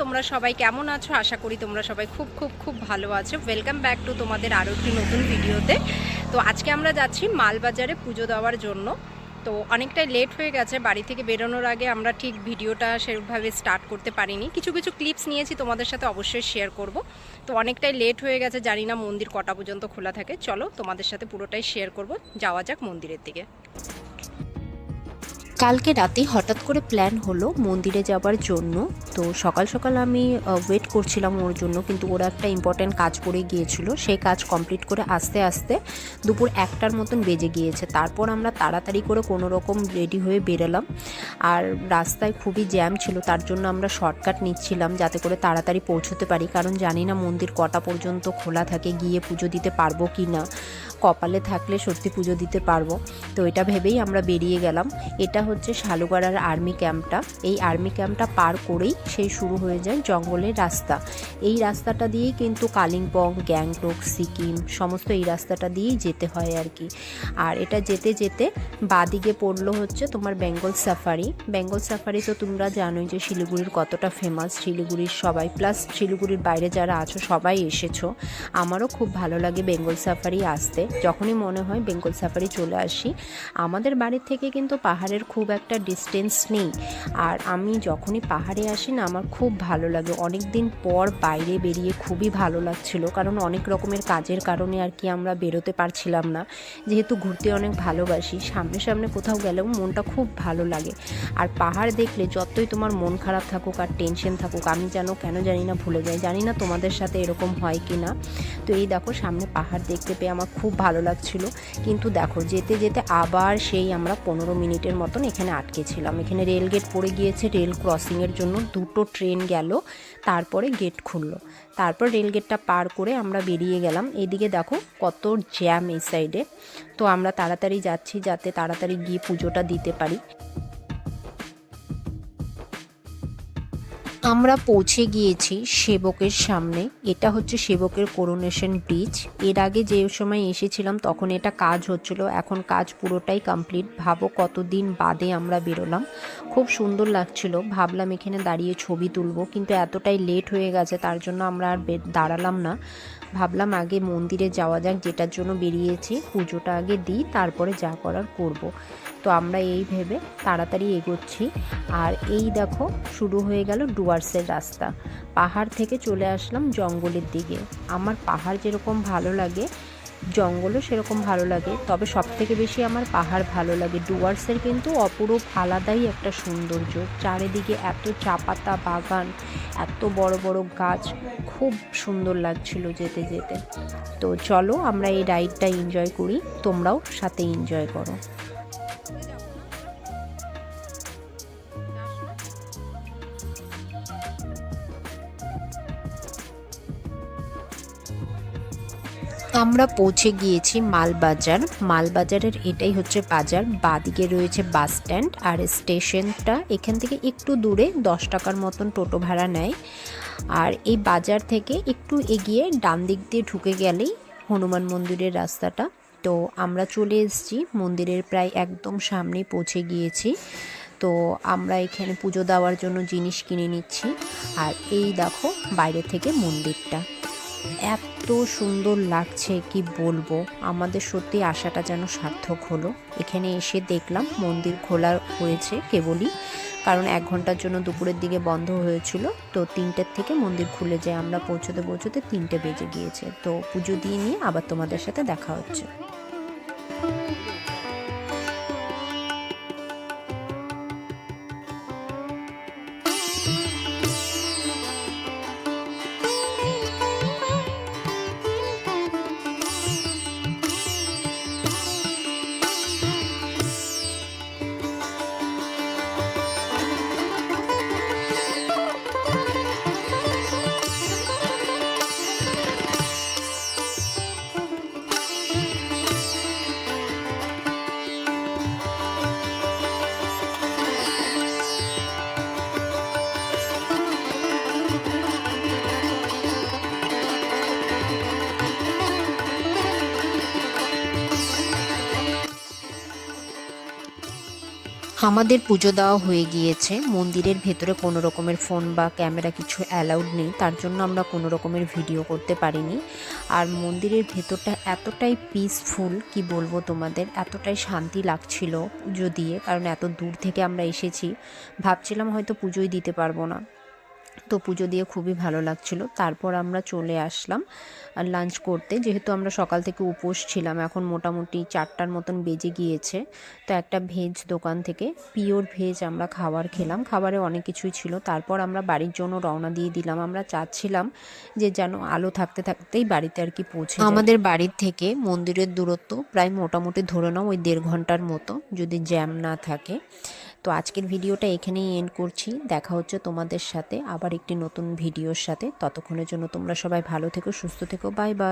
তোমরা সবাই কেমন আছো? আশা করি তোমরা সবাই খুব খুব খুব ভালো আছো। ওয়েলকাম ব্যাক টু তোমাদের আরও একটি নতুন ভিডিওতে তো আজকে আমরা যাচ্ছি মালবাজারে পুজো দেওয়ার জন্য। তো অনেকটাই লেট হয়ে গেছে। বাড়ি থেকে বেরোনোর আগে আমরা ঠিক ভিডিওটা সেভাবে স্টার্ট করতে পারিনি। কিছু কিছু ক্লিপস নিয়েছি, তোমাদের সাথে অবশ্যই শেয়ার করব। তো অনেকটাই লেট হয়ে গেছে। জানি না মন্দির কটা পর্যন্ত খোলা থাকে। চলো তোমাদের সাথে পুরোটাই শেয়ার করব। যাওয়া যাক মন্দিরের দিকে। কালকে রাতে হঠাৎ করে প্ল্যান হলো মন্দিরে যাবার জন্য। তো সকাল সকাল আমি ওয়েট করছিলাম ওর জন্য, কিন্তু ওরা একটা ইম্পর্ট্যান্ট কাজ করে গিয়েছিল। সেই কাজ কমপ্লিট করে আস্তে আস্তে দুপুর একটার মতন বেজে গিয়েছে। তারপর আমরা তাড়াতাড়ি করে কোনো রকম রেডি হয়ে বেরোলাম। আর রাস্তায় খুবই জ্যাম ছিল, তার জন্য আমরা শর্টকাট নিচ্ছিলাম যাতে করে তাড়াতাড়ি পৌঁছতে পারি। কারণ জানি না মন্দির কটা পর্যন্ত খোলা থাকে, গিয়ে পুজো দিতে পারব কি না। কপালে থাকলে সত্যি পুজো দিতে পারব। তো এটা ভেবেই আমরা বেরিয়ে গেলাম। এটা হচ্ছে শালুগড়ার আর্মি ক্যাম্পটা। এই আর্মি ক্যাম্পটা পার করেই সেই শুরু হয়ে যায় জঙ্গলের রাস্তা। এই রাস্তাটা দিয়েই কিন্তু কালিম্পং, গ্যাংটক, সিকিম সমস্ত এই রাস্তাটা দিয়েই যেতে হয় আর কি। আর এটা যেতে যেতে বাদিকে পড়ল হচ্ছে তোমার বেঙ্গল সাফারি। বেঙ্গল সাফারি তো তোমরা জানোই যে শিলিগুড়ির কতটা ফেমাস শিলিগুড়ির সবাই। প্লাস শিলিগুড়ির বাইরে যারা আছো, সবাই এসেছ। আমারও খুব ভালো লাগে বেঙ্গল সাফারি আসতে। যখনই মনে হয় বেঙ্গল সাফারি চলে আসি। আমাদের বাড়ির থেকে কিন্তু পাহাড়ের খুব একটা ডিস্টেন্স নেই। আর আমি যখনই পাহাড়ে আসি না, আমার খুব ভালো লাগে। অনেক দিন পর বাইরে বেরিয়ে খুবই ভালো লাগছিল, কারণ অনেক রকমের কাজের কারণে আর কি আমরা বেরোতে পারছিলাম না। যেহেতু ঘুরতে অনেক ভালোবাসি, সামনে সামনে কোথাও গেলেও মনটা খুব ভালো লাগে। আর পাহাড় দেখলে যতই তোমার মন খারাপ থাকুক আর টেনশন থাকুক, আমি যেন কেন জানি না ভুলে যাই। জানি না তোমাদের সাথে এরকম হয় কি না তো এই দেখো, সামনে পাহাড় দেখতে পেয়ে আমার খুব ভালো লাগছিল। কিন্তু দেখো, যেতে যেতে আবার সেই আমরা পনেরো মিনিটের মতন এখানে আটকে ছিলাম, এখানে রেল গেট পড়ে গিয়েছে রেল ক্রসিংয়ের জন্য দুটো ট্রেন গেল, তারপরে গেট খুললো। তারপর রেল গেটটা পার করে আমরা বেরিয়ে গেলাম। এদিকে দেখো কত জ্যাম এই সাইডে তো আমরা তাড়াতাড়ি যাচ্ছি যাতে তাড়াতাড়ি গিয়ে পুজোটা দিতে পারি। আমরা পৌঁছে গিয়েছি সেবকের সামনে। এটা হচ্ছে সেবকের করোনেশন ব্রিজের আগে যে সময় এসেছিলাম, তখন এটা কাজ হচ্ছিল। এখন কাজ পুরোটাই কমপ্লিট ভাবো কতদিন বাদে আমরা বেরোলাম। খুব সুন্দর লাগছিল। ভাবলাম এখানে দাঁড়িয়ে ছবি তুলবো, কিন্তু এতটাই লেট হয়ে গেছে, তার জন্য আমরা আর দাঁড়ালাম না। ভাবলাম আগে মন্দিরে যাওয়া যাক, যেটার জন্য বেরিয়েছি। পুজোটা আগে দিই, তারপরে যা করার করব। তো আমরা এই ভেবে তাড়াতাড়ি এগোচ্ছি। আর এই দেখো, শুরু হয়ে গেল ডুয়ার্সের রাস্তা। পাহাড় থেকে চলে আসলাম জঙ্গলের দিকে। আমার পাহাড় যেরকম ভালো লাগে, জঙ্গলও সেরকম ভালো লাগে, তবে সব থেকে বেশি আমার পাহাড় ভালো লাগে। ডুয়ার্সের কিন্তু অপরূপ আলাদাই একটা সৌন্দর্য। চারিদিকে এত চা পাতা বাগান, এত বড় বড় গাছ, খুব সুন্দর লাগছিল যেতে যেতে। তো চলো আমরা এই রাইডটা এনজয় করি, তোমরাও সাথে এনজয় করো। আমরা পৌঁছে গিয়েছি মালবাজার। মালবাজারের এটাই হচ্ছে বাজার। বাদিকে রয়েছে বাস স্ট্যান্ড আর স্টেশনটা এখান থেকে একটু দূরে, দশ টাকার মতন টোটো ভাড়া নেয়। আর এই বাজার থেকে একটু এগিয়ে ডান দিক দিয়ে ঢুকে গেলেই হনুমান মন্দিরের রাস্তাটা। তো আমরা চলে এসেছি, মন্দিরের প্রায় একদম সামনে পৌঁছে গিয়েছি। তো আমরা এখানে পুজো দেওয়ার জন্য জিনিস কিনে নিচ্ছি। আর এই দেখো বাইরে থেকে মন্দিরটা। এত সুন্দর লাগছে, কি বলব? আমাদের সত্যি আশাটা যেন সার্থক হলো। এখানে এসে দেখলাম মন্দির খোলা হয়েছে কেবলই, কারণ এক ঘণ্টার জন্য দুপুরের দিকে বন্ধ হয়েছিল। তো তিনটের থেকে মন্দির খুলে যায়। আমরা পৌঁছতে পৌঁছতে তিনটে বেজে গিয়েছে। তো পুজো দিয়ে নিয়ে আবার তোমাদের সাথে দেখা হচ্ছে। আমাদের পুজো দেওয়া হয়ে গিয়েছে। মন্দিরের ভেতরে কোনো রকমের ফোন বা ক্যামেরা কিছু অ্যালাউড নেই। তার জন্য আমরা কোনো রকমের ভিডিও করতে পারিনি। আর মন্দিরের ভেতরটা এতটাই পিসফুল কি বলব তোমাদের? এতটাই শান্তি লাগছিল পুজো দিয়ে কারণ এত দূর থেকে আমরা এসেছি। ভাবছিলাম হয়তো পুজোই দিতে পারব না। তো পুজো দিয়ে খুবই ভালো লাগছিল। তারপর আমরা চলে আসলাম লাঞ্চ করতে। যেহেতু আমরা সকাল থেকে উপোস ছিলাম, এখন মোটামুটি চারটার মতন বেজে গিয়েছে। তো একটা ভেজ দোকান থেকে পিওর ভেজ আমরা খাবার খেলাম। খাবারে অনেক কিছুই ছিল। তারপর আমরা বাড়ির জন্য রওনা দিয়ে দিলাম। আমরা চাচ্ছিলাম যে যেন আলো থাকতে থাকতেই বাড়িতে আর কি পৌঁছে আমাদের বাড়ির থেকে মন্দিরের দূরত্ব প্রায় মোটামুটি ধরে নাও ওই দেড় ঘণ্টার মতো, যদি জ্যাম না থাকে। তো আজকের ভিডিওটা এখানেই এন্ড করছি। দেখা হচ্ছে তোমাদের সাথে আবার একটি নতুন ভিডিওর সাথে। ততক্ষণের জন্য তোমরা সবাই ভালো থেকো, সুস্থ থেকো বাই বাই